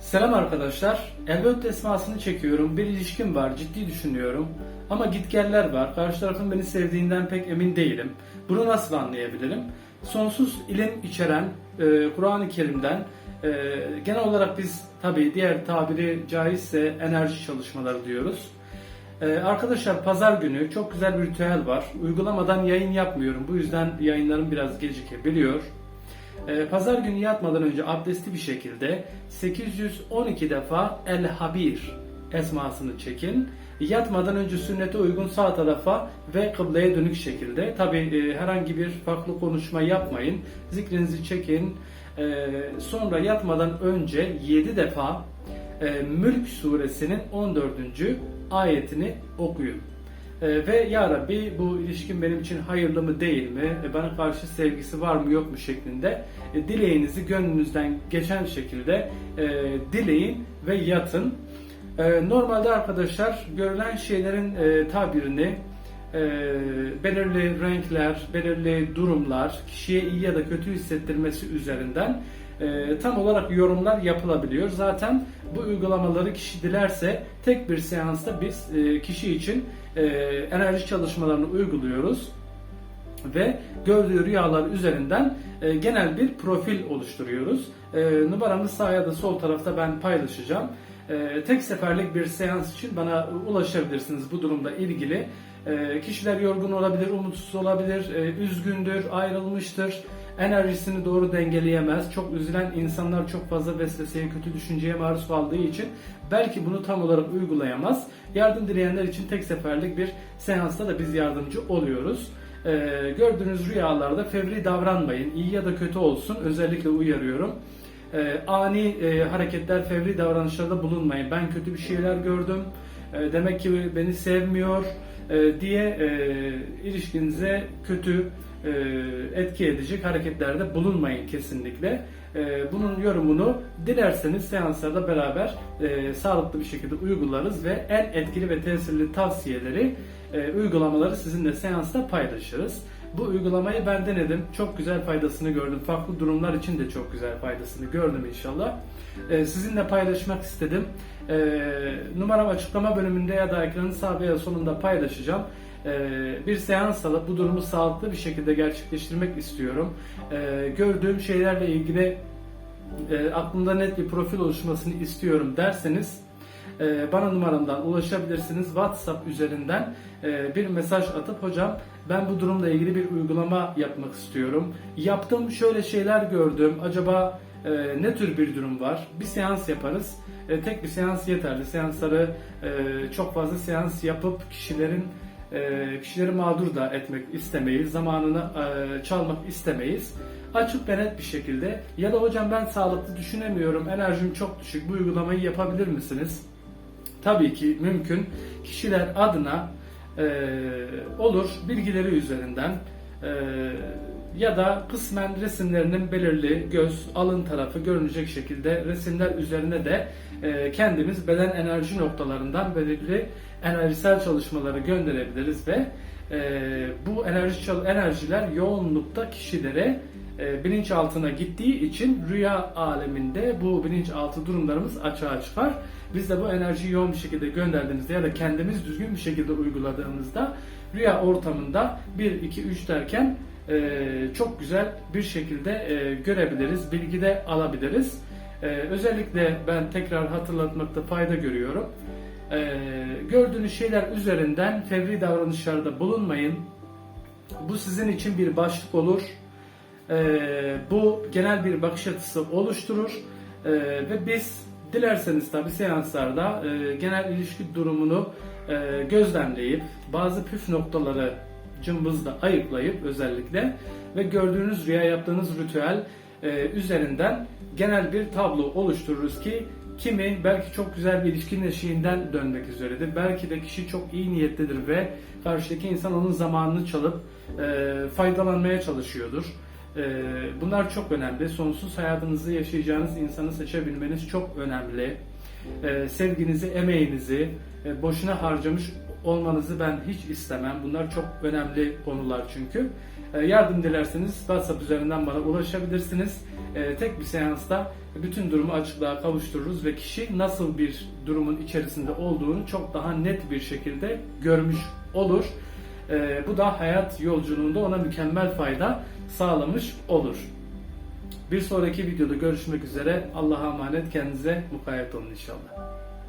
Selam arkadaşlar. Elbette esmasını çekiyorum. Bir ilişkim var. Ciddi düşünüyorum. Ama gitgeller var. Karşı tarafın beni sevdiğinden pek emin değilim. Bunu nasıl anlayabilirim? Sonsuz ilim içeren e, Kur'an-ı Kerim'den e, genel olarak biz tabi diğer tabiri caizse enerji çalışmaları diyoruz. Ee, arkadaşlar pazar günü çok güzel bir ritüel var. Uygulamadan yayın yapmıyorum. Bu yüzden yayınlarım biraz gecikebiliyor. Ee, pazar günü yatmadan önce abdestli bir şekilde 812 defa El Habir esmasını çekin. Yatmadan önce sünnete uygun sağ tarafa ve kıbleye dönük şekilde. Tabi herhangi bir farklı konuşma yapmayın. Zikrinizi çekin. Ee, sonra yatmadan önce 7 defa e, Mülk suresinin 14. ayetini okuyun. E, ve Ya Rabbi bu ilişkin benim için hayırlı mı değil mi? E, bana karşı sevgisi var mı yok mu şeklinde e, dileğinizi gönlünüzden geçen şekilde e, dileyin ve yatın. E, normalde arkadaşlar görülen şeylerin e, tabirini e, belirli renkler, belirli durumlar, kişiye iyi ya da kötü hissettirmesi üzerinden e, tam olarak yorumlar yapılabiliyor. Zaten bu uygulamaları kişi dilerse tek bir seansta biz e, kişi için e, enerji çalışmalarını uyguluyoruz ve gördüğü rüyalar üzerinden e, genel bir profil oluşturuyoruz. E, numaramı sağ ya da sol tarafta ben paylaşacağım. Tek seferlik bir seans için bana ulaşabilirsiniz bu durumda ilgili. Kişiler yorgun olabilir, umutsuz olabilir, üzgündür, ayrılmıştır, enerjisini doğru dengeleyemez. Çok üzülen insanlar çok fazla vesveseye, kötü düşünceye maruz kaldığı için belki bunu tam olarak uygulayamaz. Yardım dileyenler için tek seferlik bir seansta da biz yardımcı oluyoruz. Ee, gördüğünüz rüyalarda fevri davranmayın. İyi ya da kötü olsun. Özellikle uyarıyorum. Ee, ani e, hareketler, fevri davranışlarda bulunmayın. Ben kötü bir şeyler gördüm. e, demek ki beni sevmiyor e, diye e, ilişkinize kötü e, etki edecek hareketlerde bulunmayın kesinlikle. E, bunun yorumunu dilerseniz seanslarda beraber e, sağlıklı bir şekilde uygularız ve en etkili ve tesirli tavsiyeleri, e, uygulamaları sizinle seansta paylaşırız. Bu uygulamayı ben denedim. Çok güzel faydasını gördüm. Farklı durumlar için de çok güzel faydasını gördüm inşallah. E, sizinle paylaşmak istedim. E, numaram açıklama bölümünde ya da ekranın sağ veya solunda paylaşacağım. Ee, bir seans alıp bu durumu sağlıklı bir şekilde gerçekleştirmek istiyorum. Ee, gördüğüm şeylerle ilgili e, aklımda net bir profil oluşmasını istiyorum derseniz e, bana numaramdan ulaşabilirsiniz. WhatsApp üzerinden e, bir mesaj atıp hocam ben bu durumla ilgili bir uygulama yapmak istiyorum. Yaptığım şöyle şeyler gördüm. Acaba ne tür bir durum var? Bir seans yaparız. tek bir seans yeterli. Seansları çok fazla seans yapıp kişilerin e, kişileri mağdur da etmek istemeyiz, zamanını e, çalmak istemeyiz. Açık ve net bir şekilde ya da hocam ben sağlıklı düşünemiyorum, enerjim çok düşük, bu uygulamayı yapabilir misiniz? Tabii ki mümkün. Kişiler adına e, olur bilgileri üzerinden e, ya da kısmen resimlerinin belirli göz, alın tarafı görünecek şekilde resimler üzerine de e, kendimiz beden enerji noktalarından belirli enerjisel çalışmaları gönderebiliriz ve e, bu enerji enerjiler yoğunlukta kişilere e, bilinçaltına gittiği için rüya aleminde bu bilinçaltı durumlarımız açığa çıkar. Biz de bu enerjiyi yoğun bir şekilde gönderdiğimizde ya da kendimiz düzgün bir şekilde uyguladığımızda rüya ortamında 1, 2, 3 derken çok güzel bir şekilde e, görebiliriz, bilgi de alabiliriz. E, özellikle ben tekrar hatırlatmakta fayda görüyorum. E, gördüğünüz şeyler üzerinden fevri davranışlarda bulunmayın. Bu sizin için bir başlık olur. Bu genel bir bakış açısı oluşturur. Ve biz dilerseniz tabi seanslarda e, genel ilişki durumunu e, gözlemleyip bazı püf noktaları cımbızla ayıklayıp özellikle ve gördüğünüz rüya yaptığınız ritüel e, üzerinden genel bir tablo oluştururuz ki kimi belki çok güzel bir ilişkinin eşiğinden dönmek üzeredir. Belki de kişi çok iyi niyetlidir ve karşıdaki insan onun zamanını çalıp e, faydalanmaya çalışıyordur. E, bunlar çok önemli. Sonsuz hayatınızı yaşayacağınız insanı seçebilmeniz çok önemli. E, sevginizi, emeğinizi e, boşuna harcamış olmanızı ben hiç istemem. Bunlar çok önemli konular çünkü. E, yardım dilerseniz WhatsApp üzerinden bana ulaşabilirsiniz. e, tek bir seansta bütün durumu açıklığa kavuştururuz ve kişi nasıl bir durumun içerisinde olduğunu çok daha net bir şekilde görmüş olur. Bu da hayat yolculuğunda ona mükemmel fayda sağlamış olur. Bir sonraki videoda görüşmek üzere. Allah'a emanet kendinize mukayyet olun inşallah.